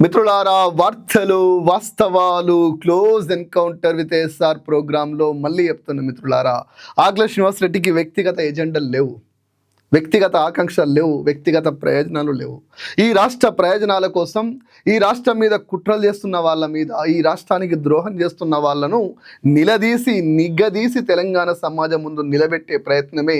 మిత్రులారా వార్తలు వాస్తవాలు క్లోజ్ ఎన్కౌంటర్ విత్ ఎస్ఆర్ ప్రోగ్రాంలో మళ్ళీ చెప్తున్న మిత్రులారా ఆగ్ల శ్రీనివాస్ రెడ్డికి వ్యక్తిగత ఎజెండలు లేవు. వ్యక్తిగత ఆకాంక్షలు లేవు వ్యక్తిగత ప్రయోజనాలు లేవు. ఈ రాష్ట్ర ప్రయోజనాల కోసం ఈ రాష్ట్రం మీద కుట్రలు చేస్తున్న వాళ్ళ మీద ఈ రాష్ట్రానికి ద్రోహం చేస్తున్న వాళ్ళను నిలదీసి నిగ్గదీసి తెలంగాణ సమాజం ముందు నిలబెట్టే ప్రయత్నమే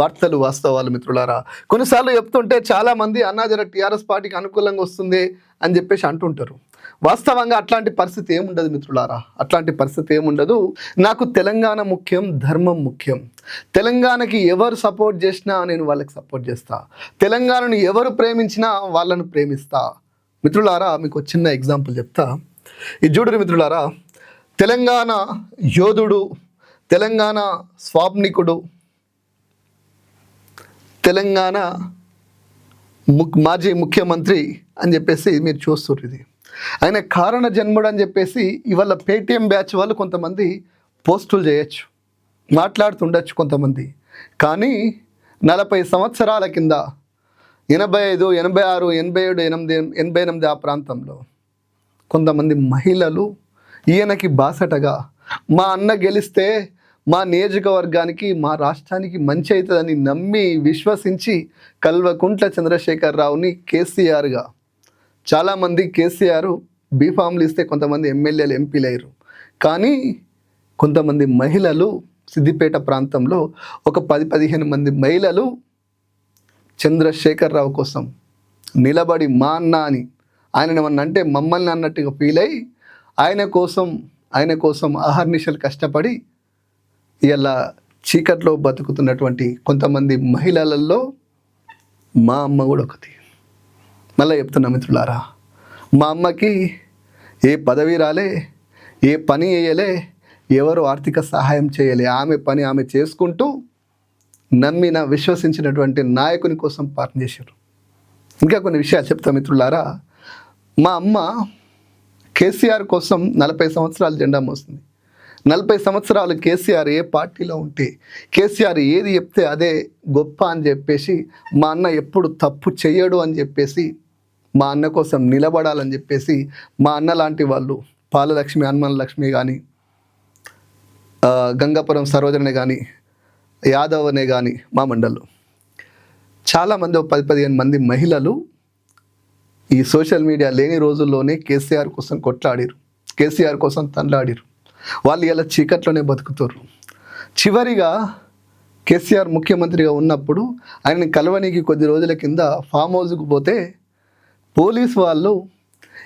వార్తలు వాస్తవాలు మిత్రులారా. కొన్నిసార్లు చెప్తుంటే చాలామంది అన్నాజర టీఆర్ఎస్ పార్టీకి అనుకూలంగా వస్తుంది అని చెప్పేసి అంటుంటారు. వాస్తవంగా అట్లాంటి పరిస్థితి ఏముండదు మిత్రులారా? అట్లాంటి పరిస్థితి ఏముండదు. నాకు తెలంగాణ ముఖ్యం ధర్మం ముఖ్యం. తెలంగాణకి ఎవరు సపోర్ట్ చేసినా నేను వాళ్ళకి సపోర్ట్ చేస్తా. తెలంగాణను ఎవరు ప్రేమించినా వాళ్ళను ప్రేమిస్తా. మిత్రులారా మీకు చిన్న ఎగ్జాంపుల్ చెప్తా. ఈ చూడరు మిత్రులారా తెలంగాణ యోధుడు తెలంగాణ స్వాప్నికుడు తెలంగాణ ముక్ మాజీ ముఖ్యమంత్రి అని చెప్పేసి మీరు చూస్తున్నారు ఇది. ఆయన కారణ జన్ముడు అని చెప్పేసి ఇవాళ పేటిఎం బ్యాచ్ వాళ్ళు కొంతమంది పోస్టులు చేయొచ్చు మాట్లాడుతుండొచ్చు కొంతమంది. కానీ నలభై సంవత్సరాల కింద ఎనభై ఐదు ఎనభై ఆరు ఎనభై ఏడు ఎనిమిది ఎనభై ఎనిమిది ఆ ప్రాంతంలో కొంతమంది మహిళలు ఈయనకి బాసటగా మా అన్న గెలిస్తే మా నియోజకవర్గానికి మా రాష్ట్రానికి మంచి అవుతుందని నమ్మి విశ్వసించి కల్వకుంట్ల చంద్రశేఖరరావుని కేసీఆర్గా చాలామంది కేసీఆర్ బీఫామ్లు ఇస్తే కొంతమంది ఎమ్మెల్యేలు ఎంపీలు అయ్యారు. కానీ కొంతమంది మహిళలు సిద్దిపేట ప్రాంతంలో ఒక పది పదిహేను మంది మహిళలు చంద్రశేఖరరావు కోసం నిలబడి మా అన్న అని ఆయన ఏమన్నా అంటే మమ్మల్ని అన్నట్టుగా ఫీల్ అయ్యి ఆయన కోసం ఆయన కోసం అహర్నిశలు కష్టపడి ఇలా చీకట్లో బతుకుతున్నటువంటి కొంతమంది మహిళలలో మా అమ్మ కూడా ఒకటి. మళ్ళీ చెప్తున్నా మిత్రులారా మా అమ్మకి ఏ పదవి రాలే ఏ పని వేయలే ఎవరు ఆర్థిక సహాయం చేయలే. ఆమె పని ఆమె చేసుకుంటూ నమ్మిన విశ్వసించినటువంటి నాయకుని కోసం పాలన చేశారు. ఇంకా కొన్ని విషయాలు చెప్తా మిత్రులారా మా అమ్మ కేసీఆర్ కోసం నలభై సంవత్సరాలు జెండా మోస్తుంది నలభై సంవత్సరాలు కేసీఆర్ ఏ పార్టీలో ఉంటే కేసీఆర్ ఏది చెప్తే అదే గొప్ప అని చెప్పేసి మా అన్న ఎప్పుడు తప్పు చెయ్యడు అని చెప్పేసి మా అన్న కోసం నిలబడాలని చెప్పేసి మా అన్న లాంటి వాళ్ళు పాలలక్ష్మి హనుమాన్ లక్ష్మి కానీ గంగాపురం సరోజనే కానీ యాదవ్ అనే కానీ మా మండల్లో చాలామంది ఒక పది పదిహేను మంది మహిళలు ఈ సోషల్ మీడియా లేని రోజుల్లోనే కేసీఆర్ కోసం కొట్లాడారు కేసీఆర్ కోసం తండ్లాడారు వాళ్ళు ఇలా చీకట్లోనే బతుకుతారు చివరిగా కేసీఆర్ ముఖ్యమంత్రిగా ఉన్నప్పుడు ఆయనని కలవనీకి కొద్ది రోజుల కింద ఫామ్ హౌస్కి పోతే పోలీస్ వాళ్ళు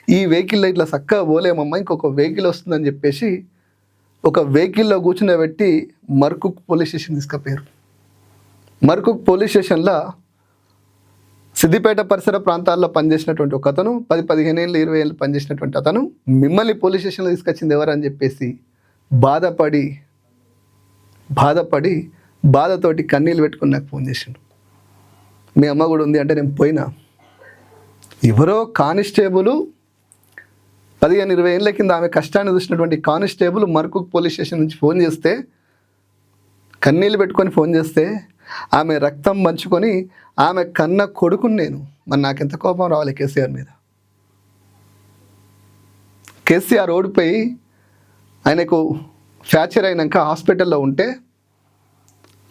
ఈ వెహికల్ ఇట్లా చక్కగా పోలేమమ్మా ఇంకొక వెహికల్ వస్తుందని చెప్పేసి ఒక వెహికల్లో కూర్చునబెట్టి మర్కుక్ పోలీస్ స్టేషన్ తీసుకుపోయారు. మర్కుక్ పోలీస్ స్టేషన్లో సిద్దిపేట పరిసర ప్రాంతాల్లో పనిచేసినటువంటి ఒక అతను పది పదిహేను ఏళ్ళు ఇరవై ఏళ్ళు పనిచేసినటువంటి అతను మిమ్మల్ని పోలీస్ స్టేషన్లో తీసుకొచ్చింది ఎవరని చెప్పేసి బాధపడి బాధపడి బాధతోటి కన్నీళ్ళు పెట్టుకుని నాకు ఫోన్ చేసిండు. మీ అమ్మ కూడా ఉంది అంటే నేను పోయినా. ఎవరో కానిస్టేబుల్ పదిహేను ఇరవై ఏళ్ళ కింద ఆమె కష్టాన్ని చూసినటువంటి కానిస్టేబుల్ మరుకు పోలీస్ స్టేషన్ నుంచి ఫోన్ చేస్తే కన్నీళ్ళు పెట్టుకొని ఫోన్ చేస్తే ఆమె రక్తం మంచుకొని ఆమె కన్న కొడుకుని నేను మరి నాకెంత కోపం రావాలి కేసీఆర్ మీద? కేసీఆర్ ఓడిపోయి ఆయనకు ఫ్రాక్చర్ అయినాక హాస్పిటల్లో ఉంటే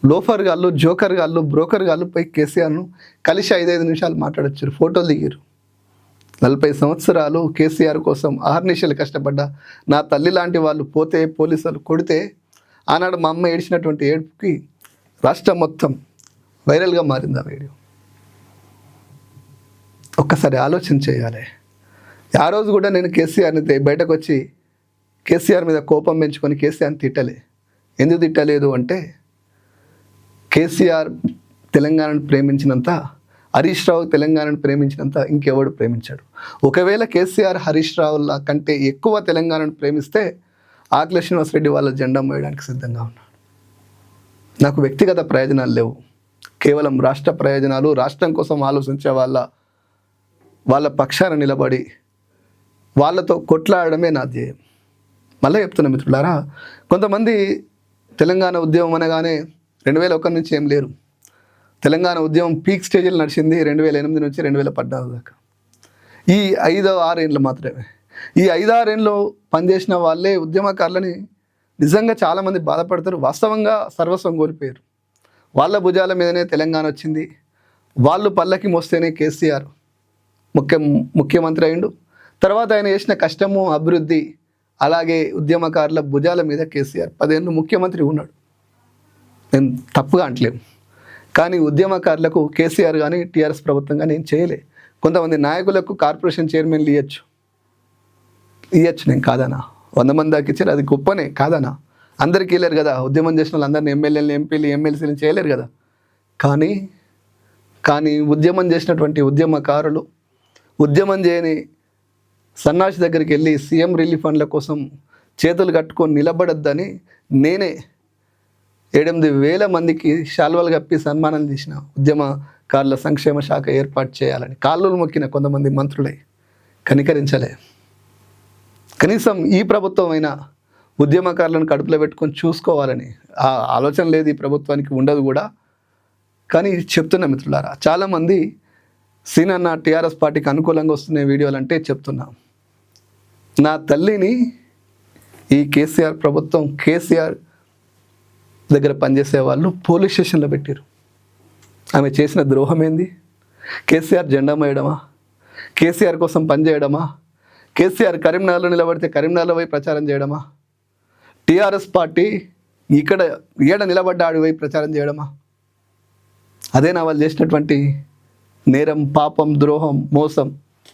లోఫర్ గాళ్ళు జోకర్ గాళ్ళు బ్రోకర్ గాళ్ళు పోయి కేసీఆర్ను కలిసి ఐదైదు నిమిషాలు మాట్లాడొచ్చారు ఫోటోలు దిగారు. నలభై సంవత్సరాలు కేసీఆర్ కోసం ఆహర్నిశలు కష్టపడ్డా. నా తల్లి లాంటి వాళ్ళు పోతే పోలీసులు కొడితే ఆనాడు మా అమ్మ ఏడిచినటువంటి ఏడుపుకి రాష్ట్రం మొత్తం వైరల్గా మారింది ఆ వీడియో. ఒక్కసారి ఆలోచన చేయాలి. ఆ రోజు కూడా నేను కేసీఆర్ని బయటకు వచ్చి కేసీఆర్ మీద కోపం పెంచుకొని కేసీఆర్ని తిట్టలే. ఎందుకు తిట్టలేదు అంటే కేసీఆర్ తెలంగాణను ప్రేమించినంత హరీష్ రావు తెలంగాణను ప్రేమించినంత ఇంకెవడు ప్రేమించాడు. ఒకవేళ కేసీఆర్ హరీష్ రావుల కంటే ఎక్కువ తెలంగాణను ప్రేమిస్తే ఆకుల శ్రీనివాసరెడ్డి వాళ్ళ జెండా మోయడానికి సిద్ధంగా ఉన్నాడు. నాకు వ్యక్తిగత ప్రయోజనాలు లేవు. కేవలం రాష్ట్ర ప్రయోజనాలు రాష్ట్రం కోసం ఆలోచించే వాళ్ళ వాళ్ళ పక్షాన నిలబడి వాళ్ళతో కొట్లాడడమే నా ధ్యేయం. మళ్ళీ చెప్తున్నా మిత్రులారా కొంతమంది తెలంగాణ ఉద్యమం అనగానే రెండు వేల ఒకటి నుంచి ఏం లేరు. తెలంగాణ ఉద్యమం పీక్ స్టేజ్లో నడిచింది రెండు వేల ఎనిమిది నుంచి రెండు వేల పద్నాలుగు దాకా. ఈ ఐదు ఆరేళ్ళు మాత్రమే. ఈ ఐదు ఆరేళ్ళు పనిచేసిన వాళ్ళే ఉద్యమకారులని నిజంగా చాలామంది బాధపడతారు. వాస్తవంగా సర్వస్వం కోల్పోయారు. వాళ్ళ భుజాల మీదనే తెలంగాణ వచ్చింది. వాళ్ళు పల్లకి మోస్తేనే కేసీఆర్ ముఖ్య ముఖ్యమంత్రి అయిండు. తర్వాత ఆయన చేసిన కష్టము అభివృద్ధి అలాగే ఉద్యమకారుల భుజాల మీద కేసీఆర్ పదేళ్ళు ముఖ్యమంత్రి ఉన్నాడు. నేను తప్పుగా అంటలేము కానీ ఉద్యమకారులకు కేసీఆర్ కానీ టీఆర్ఎస్ ప్రభుత్వం కానీ ఏం చేయలే. కొంతమంది నాయకులకు కార్పొరేషన్ చైర్మన్లు ఇవ్వచ్చు ఇవ్వచ్చు నేను కాదనా వంద మంది దాకా ఇచ్చారు అది గొప్పనే కాదనా అందరికీ వెళ్ళారు కదా. ఉద్యమం చేసిన వాళ్ళందరినీ ఎమ్మెల్యేలు ఎంపీలు ఎమ్మెల్సీలు చేయలేరు కదా. కానీ కానీ ఉద్యమం చేసినటువంటి ఉద్యమకారులు ఉద్యమం చేయని సన్నాసి దగ్గరికి వెళ్ళి సీఎం రిలీఫ్ ఫండ్ల కోసం చేతులు కట్టుకొని నిలబడొద్దని నేనే ఏడెనిమిది వేల మందికి శాల్వాలు కప్పి సన్మానం చేసిన ఉద్యమకారుల సంక్షేమ శాఖ ఏర్పాటు చేయాలని కాళ్ళు మొక్కిన కొంతమంది మంత్రులే కనికరించలే. కనీసం ఈ ప్రభుత్వం అయినా ఉద్యమకారులను కడుపులో పెట్టుకొని చూసుకోవాలని ఆ ఆలోచన లేదు ఈ ప్రభుత్వానికి ఉండదు కూడా. కానీ చెప్తున్నా మిత్రులారా చాలామంది సీనన్న టీఆర్ఎస్ పార్టీకి అనుకూలంగా వస్తున్న వీడియోలు అంటే చెప్తున్నా. నా తల్లిని ఈ కేసీఆర్ ప్రభుత్వం కేసీఆర్ దగ్గర పనిచేసే వాళ్ళు పోలీస్ స్టేషన్లో పెట్టారు ఆమె చేసిన ద్రోహం ఏంది? కేసీఆర్ జెండా మేయడమా? కేసీఆర్ కోసం పనిచేయడమా కేసీఆర్ కరీంనగర్లో నిలబడితే కరీంనగర్లో పోయి ప్రచారం చేయడమా? టీఆర్ఎస్ పార్టీ ఇక్కడ ఏడ నిలబడ్డ ఆడి ప్రచారం చేయడమా? అదేనా వాళ్ళు చేసినటువంటి నేరం పాపం ద్రోహం మోసం.